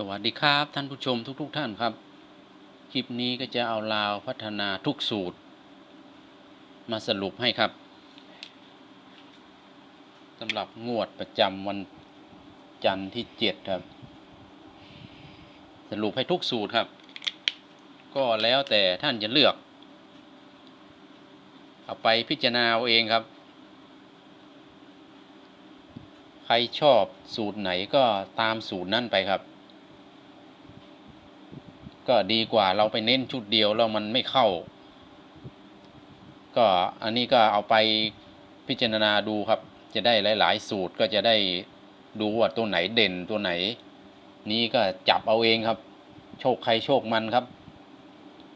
สวัสดีครับท่านผู้ชมทุกๆทท่านครับ คลิปนี้ก็จะเอาลาวพัฒนาทุกสูตร มาสรุปให้ครับสำหรับงวดประจำวันจันทร์ที่เจ็ดครับ สรุปให้ทุกสูตรครับ ก็แล้วแต่ท่านจะเลือก เอาไปพิจารณาเอาเองครับ ใครชอบสูตรไหนก็ตามสูตรนั่นไปครับ ก็ดีกว่าเราไปเน้นชุดเดียวแล้วมันไม่เข้า ก็อันนี้ก็เอาไปพิจารณาดูครับ จะได้หลาย ๆ สูตรก็จะได้ดูว่าตัวไหนเด่นตัวไหน นี้ก็จับเอาเองครับ โชคใครโชคมันครับ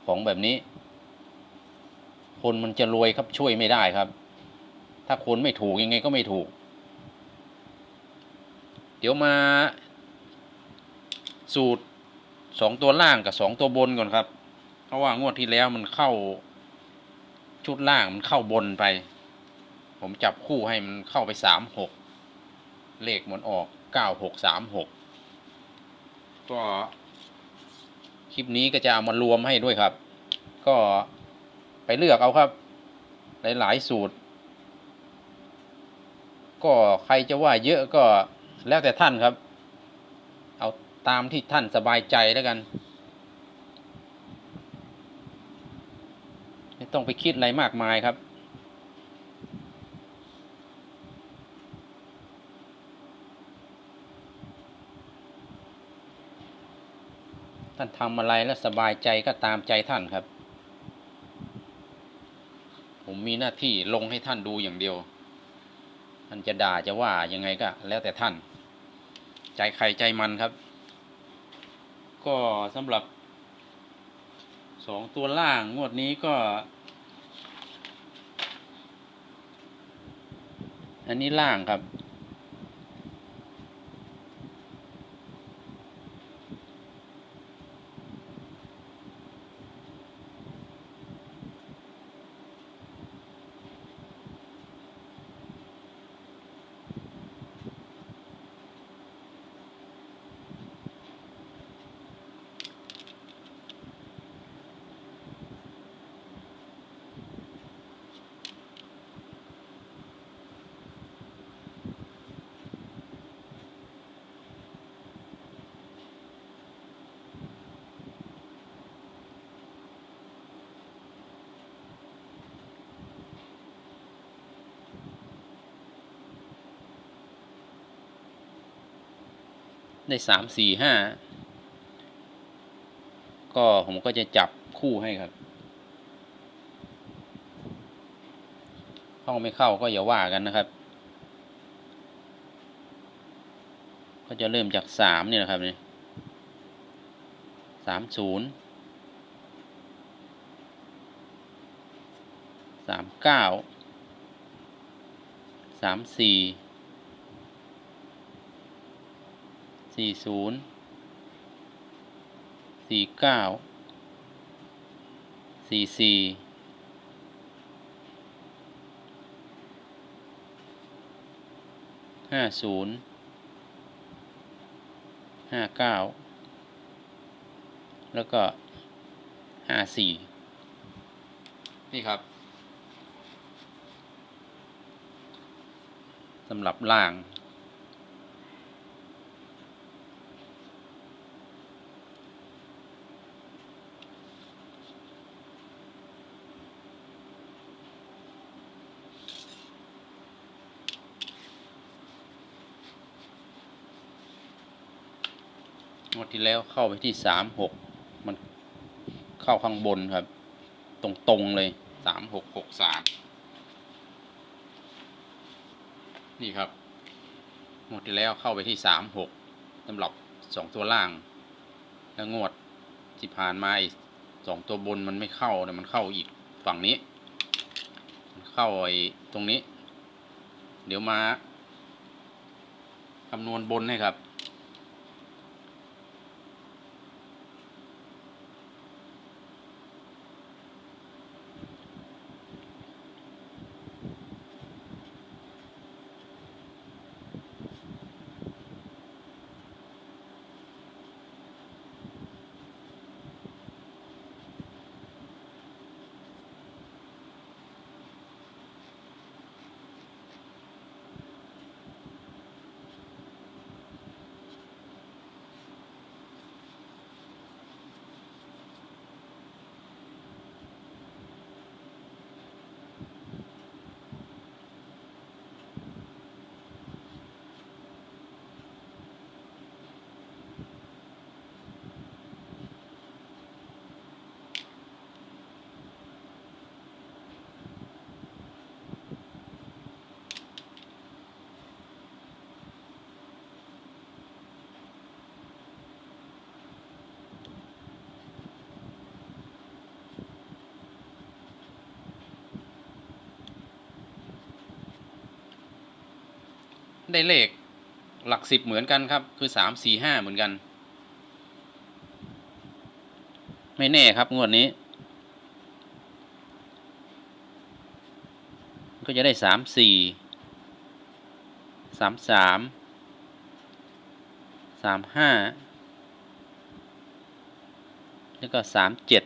ของแบบนี้ คนมันจะรวยครับช่วยไม่ได้ครับ ถ้าคนไม่ถูกยังไงก็ไม่ถูก เดี๋ยวมาสูตร สองตัวล่างกับสองตัวบนก่อนครับ เพราะว่างวดที่แล้วมันเข้าชุดล่างมันเข้าบนไป ผมจับคู่ให้มันเข้าไปสามหกเลขมันออกเก้าหกสามหกก็คลิปนี้ก็จะเอามารวมให้ด้วยครับ ก็ไปเลือกเอาครับ หลายๆสูตร ก็ใครจะว่าเยอะก็แล้วแต่ท่านครับ ตามที่ท่านสบายใจแล้วกัน ไม่ต้องไปคิดอะไรมากมายครับ ท่านทำอะไรแล้วสบายใจก็ตามใจท่านครับ ผมมีหน้าที่ลงให้ท่านดูอย่างเดียว ท่านจะด่าจะว่ายังไงก็แล้วแต่ท่าน ใจใครใจมันครับ ก็สำหรับสองตัวล่างงวดนี้ก็ อันนี้ล่างครับ ได้สามสี่ห้าก็ผมก็จะจับคู่ให้ครับเข้าไม่เข้าก็อย่าว่ากันนะครับ ก็จะเริ่มจากสามนี่นะครับเนี่ยสามศูนย์สามเก้าสามสี่ สี่ศูนย์สี่เก้าสี่สี่ห้าศูนย์ห้าเก้าแล้วก็ห้าสี่นี่ครับสำหรับล่าง วดที่แล้วเข้าไปที่สามหกมันเข้าข้างบนครับ ตรงตรงเลยสามหกหกสามนี่ครับงวดที่แล้วเข้าไปที่สามหกสำหรับสองตัวล่าง แล้วงวดที่ผ่านมาอีกสองตัวบนมันไม่เข้าเนี่ยมันเข้าอีกฝั่งนี้ มันเข้าไอ้ตรงนี้ เดี๋ยวมาคำนวณบนให้ครับ ได้เลขหลักสิบเหมือนกันครับ คือสามสี่ห้าเหมือนกัน ไม่แน่ครับงวดนี้ ก็จะได้สามสี่สามสามสามห้าแล้วก็สามเจ็ด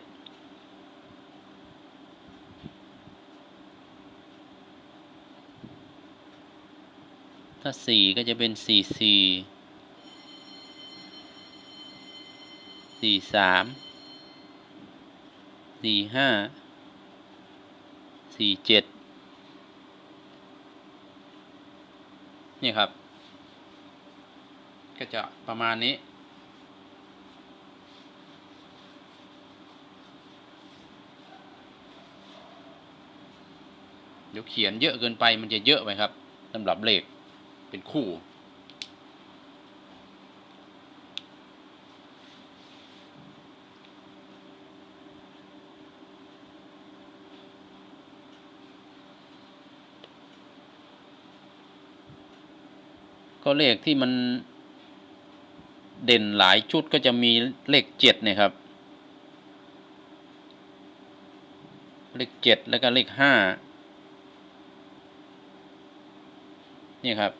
ถ้าสี่ก็จะเป็นสี่สี่สี่สามสี่ห้าสี่เจ็ดนี่ครับ ก็จะประมาณนี้ เดี๋ยวเขียนเยอะเกินไปมันจะเยอะไปครับสำหรับเลข เป็นคู่ ก็เลขที่มันเด่นหลายชุดก็จะมีเลขเจ็ดเนี่ยครับ เลขเจ็ดแล้วก็เลขห้านี่ครับ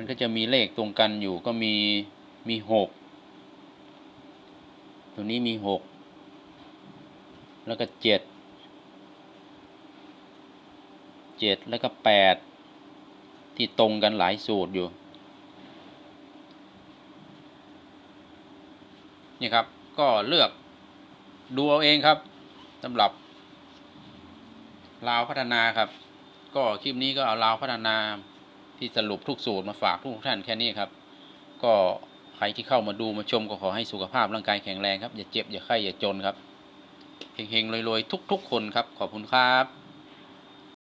มันก็จะมีเลขตรงกันอยู่ก็มีมีหกตัวนี้มีหกแล้วก็เจ็ดเจ็ดแล้วก็แปดที่ตรงกันหลายสูตรอยู่ นี่ครับก็เลือกดูเอาเองครับสำหรับลาวพัฒนาครับ ก็คลิปนี้ก็เอาลาวพัฒนา ที่สรุปทุกสูตรมาฝากทุกท่านแค่นี้ครับ ก็ใครที่เข้ามาดูมาชมก็ขอให้สุขภาพร่างกายแข็งแรงครับ อย่าเจ็บอย่าไข้อย่าจนครับเฮงๆรวยๆทุก ๆ คนครับขอบคุณครับ